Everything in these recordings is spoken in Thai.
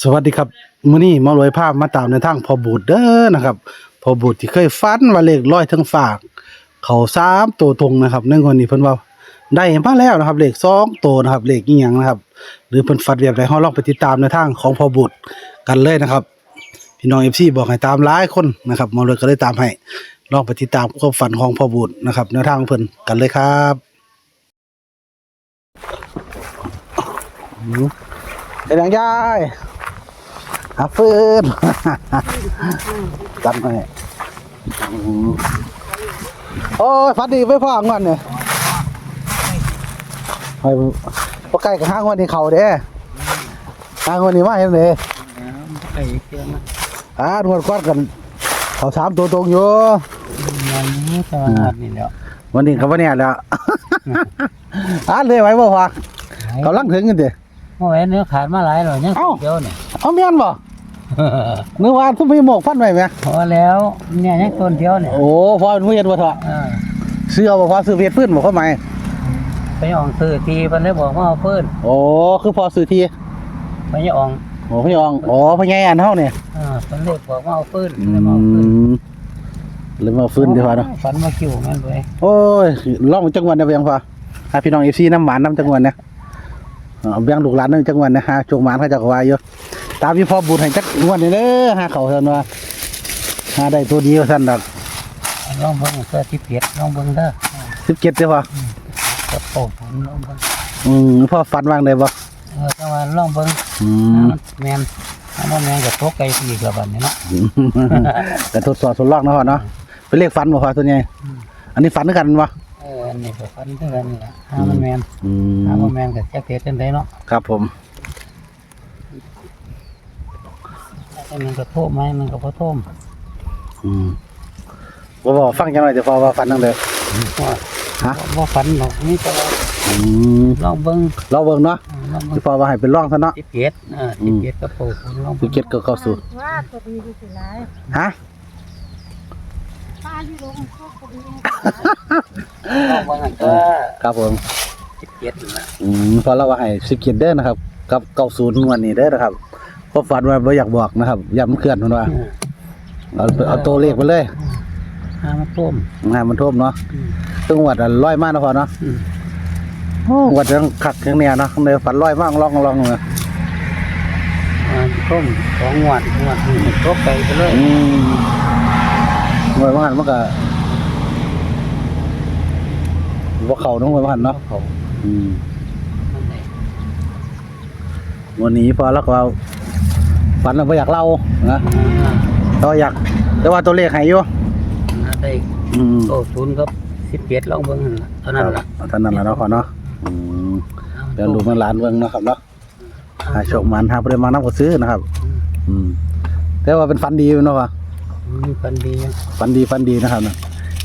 สวัสดีครับมื้อนี้มารวยภาพมาตามในทางพอบูดเด้อนะครับ พอบูดที่เคยฟันว่าเลขร้อยทั้งฝาก เขาสามตัวตรงนะครับในงวดนี้เพิ่นว่าได้มาแล้วนะครับเลขสองตัวนะครับเลขอีหยังนะครับ หรือเพิ่นฟันแบบใดเฮาลองไปติดตามในทางของพอบูดกันเลยนะครับพี่น้อง FC บอกให้ตามหลายคนนะครับมารวยก็เลยตามให้ลองไปติดตามความฝันของพอบูดนะครับแนทางเพิ่นกันเลยครับเป็นยังยาย หาฟืนจัดให้อืมโอ้ยฟัดดีไม่พองอนเนี่ยไปพวกใกล้กับห้างวันนี้เขาเด้ห้างวันนี้มาเห็นเลยไอ้เชื่อนะอ่านวดกวาดกันเขาสามตัวตรงอยู่มันนี้ตอนนัดนี่แล้ววันนี้กับวันนี้แหล้วอ่านเลยไว้บ่พอเขาลังถึงกันเด้เมื่อวานเนื้อขาดมาหลายหรอยังเอ้าเดียวเนี่ยเอาเมียนบ่ นึกว่าทุ่มพี่หมกฟันไว้ไหมพอแล้ว เนี่ยยังต้นเดียวเนี่ยโอ้พอเป็นผู้เห็นบ่เถอะเออเสื้อบ่พอซื้อเวียดพื้นบ่เข้าไหมไปอ่องซื้อทีมันเลยบอกว่าเอาเพิ่นโอ้คือพอซื้อทีไปอ่องโอ้พี่ยองโอ้พี่ใหญ่อันเฮาเนี่ยเออมันเลยบอกว่าเอาเพิ่นอืเลยบอกเอาเพิ่นมหรือมาฟื้นดีกว่าเนาะฝันมาคิวมันเลยโอ้ยลองจังหวัดได้เพียงพอหาพี่น้อง FC น้ำหวานน้ำจังหวัดเนี่ยเอาเบี้ยงลูกหลานน้ำจังหวัดเนี่ยหาจงหวานเขาจะก็ว่าอยู่ ตามที่พ่อบุญให้จักงวดนี่เด้อหาเขาซั่นว่าหาได้ตัวดีว่าซั่นดอกลองเบิ่งเสื้อที่เปียกลองเบิ่งเด้อ17เด้อพ่อกระโปรงผมลองเบิ่งอืมพ่อฟันวางได้บ่เออแต่ว่าลองเบิ่งอืมแมนถ้ามันแมนกับตกไก่อีกแล้วบัดนี้เนาะแต่ทดสอบทดลองเนาะพ่อเนาะเป็นเลขฟันบ่พ่อตัวใหญ่อันนี้ฟันคือกันบ่เอออันนี้ก็ฝันเท่ากันนี่แหละถ้ามันแมนอืถ้ามมันแมนกับแจ็คเก็ตจังไดเนาะครับผม ถ้ามันก็โทษไหมมันก็บ่โทษอืมบ่บอกฟังจังหน่อยเดี๋ยวพ่อว่าฟันจังเด้อว่าฮะบ่ฝันหรอกนี่แต่ว่าอืมลองเบิ่งเราเบิ่งเนาะเออลองเบิ่ที่งพ่อว่าให้เป็นร่องซะเนาะ สิบเอ็ดเออสิบเอ็ดกระโปรงลองสิเบิ่งเก็ตก็เข้าสู่ว่าตัวดีดูสิร้ายฮะป้าที่ลงโคกตัวดีลองเบิ่งอันก็ครับผมสิบเอ็ดนั่นล่ะอืมพอเราว่าให้สิเก็ตเด้อนะครับกับเก้าศูนย์วันนี้เด้อนะครับ เพราะฝันว่าบ่อยากบอกนะครับอย่ามันเคลื่อนมันว่าเออเอาเอาตัวเลขไปเลยถ้ามันท่วมงานมันท่วมเนาะอืมจังหวัดอะร้อยมากนะพอเนาะอืมโอ้วัดจังคักจังเนี่ยเนาะในฝันร้อยมากลองลองเลยอ่าท่วมสองงวดงวดหนึงมันตกไก่ไปเลยอืมหน่วยว่าหันมันก็บ่เข้าน้องหน่วยว่าหันเนาะเขาอืมมันได้วันนี้พอแล้วก็ ฝันเราบ่อยากเล่านะอ่าแต่ว่าอยากแต่ว่าตัวเลขให้อยู่น่าได้อืมโตศูนย์กับสิบเอ็ดลองเบิ่งนั่นล่ะเท่านั้นล่ะเท่านั้นแหละเนาะพอเนาะอืมเดี๋ยวลูกมันหลานเบิ่งเนาะครับเนาะหาโชคมันหาปริมาณน้ำก็ซื้อนะครับ อืมแต่ว่าเป็นฟันดีเนาะว่าอืมฝันดีอยู่ฟันดีฟันดีนะครับนะ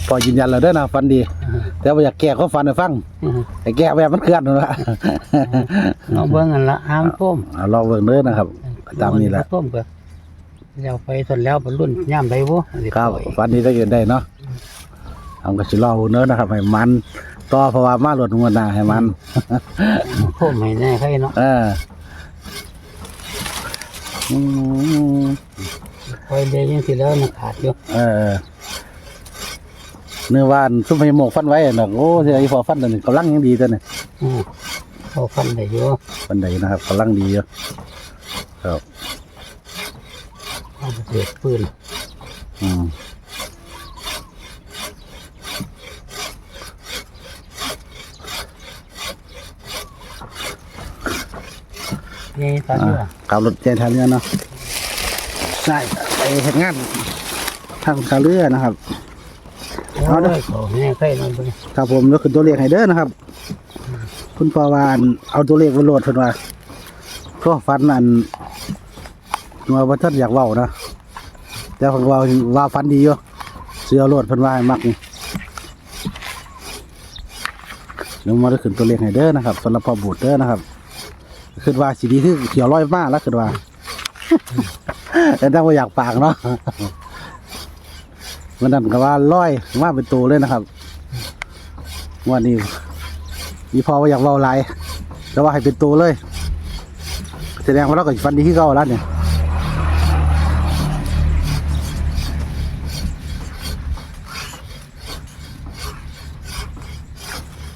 พอยืนยันแล้วเด้อนะฟันดีอ่าแต่ว่าอยากแก้ความฝันให้ฟังอืมแต่แก้แบบมันเคลื่อนนั่นละลองเบิ่งกันละห้ามท่วมเอาลองเบิ่งเด้อนะครับ ตามนี้แหละท่วมก็แล้วไปส่วนแล้วบรรลุนย่ามใดบ่อันนี้ครับปล่อยฟันดีจะยืนได้เนาะเอาก็สิรอเด้อนะครับให้มันต่อเพราะว่ามาหลดงวดหน้าให้มันท่วมให้แน่ใครเนาะเอออืมคอยเดียวยังสิแล้วมันขาดอยู่เออเนื้อวานซุปให้หมกฟันไว้น่ะโอ้เสียอีพอฟันตัวนี้กำลังยังดีตัวนี้อืมเขาฟันได้อยู่ฟันใดนะครับกำลังดีอยู่ ครับเอาไปเสียปืนอืมนี่ตอนนี้อ่าขับรถใจทางเรือเนาะใช่ไปเห็นงานทางทางเรือนะครับ เอาเอาเด้ด้อวยเขาแน่ใครนั่นไปครับผมแล้วขึ้นตัวเลขให้เด้อนะครับ คุณปาวานเอาตัวเลขไปโหลดเพิ่นว่าก็ฟันอัน ว่าบ่ทันอยากเว้านะแต่เพิ่นว่าว่าฟันดีอยู่เสือโลดเพิ่นว่าให้มักนี่เดี๋ยวมาได้ขึ้นตัวเลขให้เด้อนะครับสำหรับพ่อบุตรเด้อนะครับคิดว่าสิดีคือเขียวร้อยมากแล้วคิดว่าแต่ถ้าว่าอยากปากเนาะมันนั่นก็ว่าร้อยมาเป็นตัวเลยนะครับวันนี้มีพอว่าอยากเว้าหลายแต่ว่าให้เป็นตัวเลย แสดงว่าเราก็ฟันดีที่เก่าแล้วเนี่ย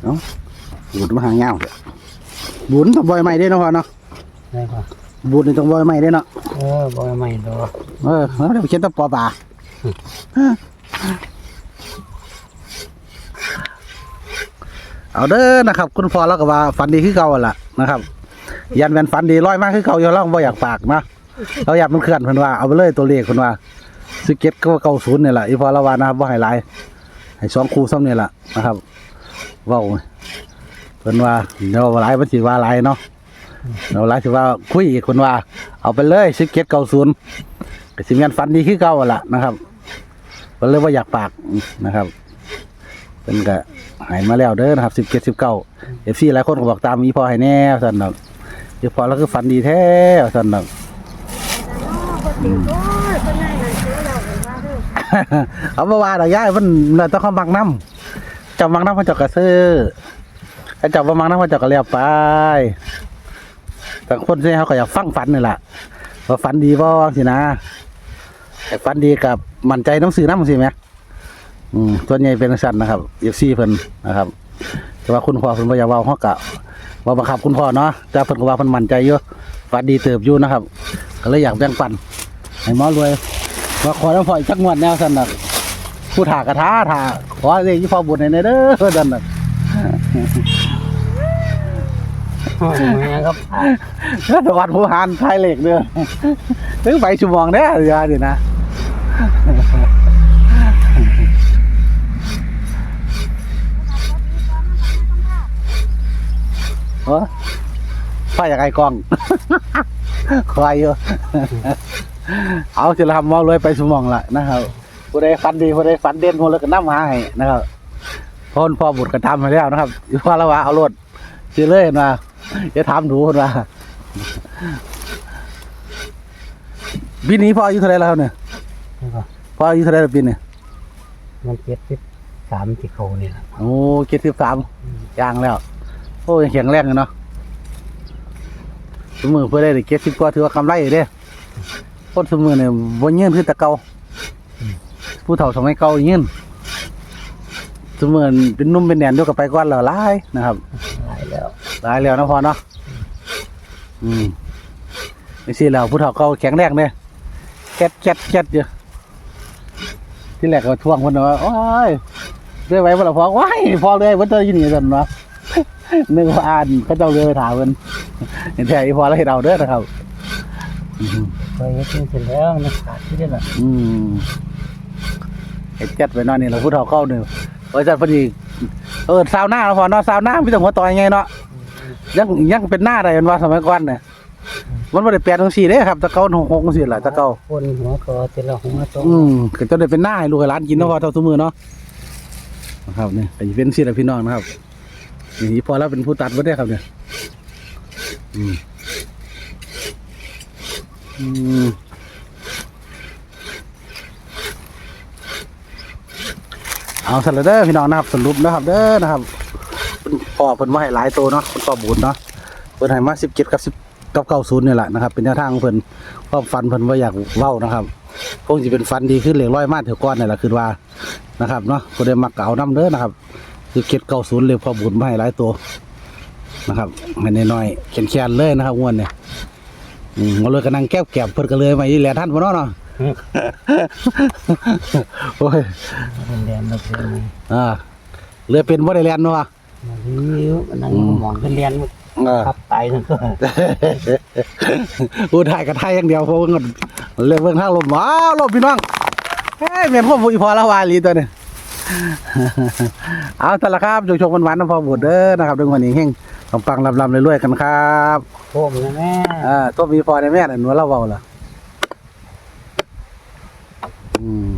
เนาะบุญมาหางเงาเถอะบุญต้องบอยใหม่ได้เนาะพ่อเนาะได้ป่ะบุญนี่ต้องบอยใหม่ได้เนาะเออบ่ใหม่ดอกเออแล้วเดี๋ยวไปเขียนแตะปอป่าเอาเด้อนะครับ คุณพ่อเราก็ว่าฝันดีคือเก่าหั่นล่ะนะครับ ยันแม่นฝันดีร้อยมากคือเก่าอยู่เราบ่อยากปากนะเราอยากมันเคลื่อนเพิ่นว่าเอาไปเลยตัวเลขเพิ่นว่าสิเก็ตก็เก้าศูนย์นี่แหละอีพอละว่านะครับบ่ให้หลายให้สองคู่ซ้ำนี่แหละนะครับ เว้าเพิ่นว่าเดี๋ยวหลายมันสิว่าหลายเนาะเดี๋ยวหลายสิว่าคุยอีกเพิ่นว่า เอาไปเลยสิเก็ตเก้าศูนย์ก็สิแม่นฝันดีคือเก่าหั่นล่ะนะครับเพิ่นเลยว่าอยากปากนะครับเพิ่นก็หายมาแล้วเด้อนะครับสิบเจ็ดสิบเก้าเอฟซีหลายคนก็บอกตามอีพอให้แน่สั่นเนาะเดี๋ยวพอแล้วคือฝันดีแท้สันนักโอ้ยเป็นไงเลยซื้อเราเลยว่าเด้อเอามาว่าดอกย่ายมันเราต้องเข้ามักน้ำเจับมักน้ำมาเจาะกระซื้อถ้จับว่ามักน้ำมาเจาะกระเลียบไปแต่คนที่เขาก็อยากฟังฝันนี่แหละว่าฝันดีบ่สินะแต่ฝันดีกับมั่นใจน้ำสื่อน้ำสิไหมอืมส่วใหญ่เป็นสันนะครับเอฟซีเพิ่นนะครับ แต่ว่าคุณพ่อเพิ่นบ่อยากว้าเขากะว่าบังคับคุณพ่อเนาะแต่เพิ่นก็ว่าเพิ่นมั่นใจอยู่ฝันดีเติบอยู่นะครับ ก็เลยอยากแบ่งปันให้หมอรวยว่าขอน้ำฝอยจักงวดแนวสันนัก ผู้ถากระทาถาขอเลขยี่พอบุญในเด้อสันนักโอ้ยแม่ครับสวัสดิ์ผู้หานทายเลขเด้อถึงไปชั่วโมงเด้อเดี๋ยวนี่นะโอ้ไฟอยากไอ้กล้องควายอยู่เอาจะทำหมอรวยไปสมองละนะครับ ผู้ใดฟันดีผู้ใดฟันเด่นคนเลยก็นำมาให้นะครับเพราะพ่อบุตรก็ทำมาแล้วนะครับอยู่พ่อละว่าเอารถสิเลยมาจะถามหนูคนว่าปีนี้พ่ออายุเท่าไหรแล้วเนี่ยได้ป่ะพ่ออายุเท่าไหรแล้วปีนี้มันเจ็ดสิบสามที่เขานี่แหละโอ้เจ็ดสิบสามย่างแล้ว โอ้ยงแข็งแรงอยู่เนาะสมือเพื่อได้เจ็ดสิบกว่าถือว่ากำไรอยู่เด้คนสมือเนี่ยบนยืนคือแตะเกา ผู้เฒ่าสมัยเก่ายืนสมือเป็นหนุ่มเป็นแหนนด้วยกับไปก้อนแล้วหลายนะครับหลายแล้วหลายแล้วนะพอเนาะอืมไม่ใช่แล้วผู้เฒ่าเก่าแข็งแรงเนี่ยแก๊ดแก๊ดแก๊ดอยู่ที่แรกก็ท่วงคนว่าโอ้ยเรื่อยไว้บ่ละพอว้ายพอเลยวันเตอร์อยู่นี่สันเนาะนึกว่าอ่านเขาเจ้าเรือไปถามมันเห็นแท้อีพอแล้วให้เราเด้อนะครับอืมเคยเฮ็ดเสร็จแล้วนะขาดที่ได้ละอืม เห็ดจัดไปเนอนนี่เราพูดเท่าเข้าเนี่ยเออจัดพอดีเออซาวหน้าเราพอเนาะซาวหน้าไม่ต้องหัวต่อยไงเนาะยังยังเป็นหน้าอะไรกันว่าสมัยก่อนเนี่ยมันไม่ได้แปลนตรงสี่เด้ครับตะเกาหงหงสี่แหละตะเกาคนหัวคอแต่ละหัวตรงอืมก็จะได้เป็นหน้าให้ลูกให้หลานกินเนาะพอเท่าสมือเนาะนะครับเนี่ยก็จะเป็นสี่แหละพี่น้องนะครับนี่พอแล้วเป็นผู้ตัดไว้ได้ครับเนี่ยอืมอืม เอาสรุปเด้อพี่น้องนะครับสรุปนะครับเด้อนะครับเพิ่นพอเพิ่นว่าให้หลายตัวเนาะเพิ่นต่อบุญเนาะเพิ่นให้มาสิบเจ็ดกับสิบกับเก้าศูนย์นี่แหละนะครับเป็นแนวทางของเพิ่นความฝันเพิ่นว่าอยากเว้านะครับคงจะเป็นฟันดีขึ้นเหล็กร้อยมาเถอะก้อนนี่แหละคือว่านะครับเนาะคนได้มักเก่าน้ำเด้อนะครับคือเก็ดเก้าศูนย์เลยพ่อบุญมาให้หลายตัวนะครับไม่น้อยๆแขนๆเลยนะครับงวนเนี่ยอืมเอาเลยกำลังแก้วแก็บเพิ่นก็เลยมาอีแหละท่านพ่อเนาะ โอ้ยเป็นแดนเราเป็นไงอ่าเรือเป็นบ่ได้แล่นเนาะมาลิ้วนั่งมองขึ้นเรียนเออขับไตนั่นก็พูดไทยกับไทยอย่างเดียวเพราะว่าเงินเรือเบิ่งทางลมว้าวลมพี่น้องเฮ้ยเมียนพ่ออีพอละวาลีตัวนี้เอาแต่ละครับจงชมวันๆน้ำพอบุตรเด้อนะครับเรื่องวันนี้เฮงปังๆลำๆรวยๆกันครับโคมนะแม่อ่าตัวมีพอในแม่น่ะหนูเล่าเบาล่ะอืม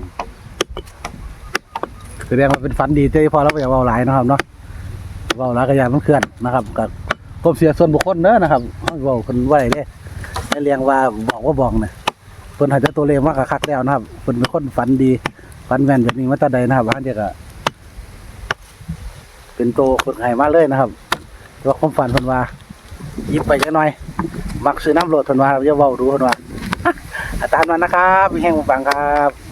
แส ดงว่าเป็นฝันดีที่พอเราไปอย่าเบาหลายนะครับเนาะเบาหลายก็อย่างต้องเคลื่อนนะครับกับผมเสียส่วนบุคคลเนอะนะครับเบาคนไหวเด้ให้เรียงว่าบอกว่าบอกเนี่ยเพิ่นหายใจตัวเลขมากคักแล้วนะครับเพิ่นเป็นคนฝันดีฝันแม่นแบบนี้มาแตาใดนะครับว่าเดียวก็เป็นโตคนไห้มาเลยนะครับว่าความฝันเพิ่นว่ายิบไปจักหน่อย มักซื้อน้ำโหลดเพิ่นว่าอย่าเว้าดูเพิ่นว่าอาจารย์มันนะครับมีแห้งบังครับ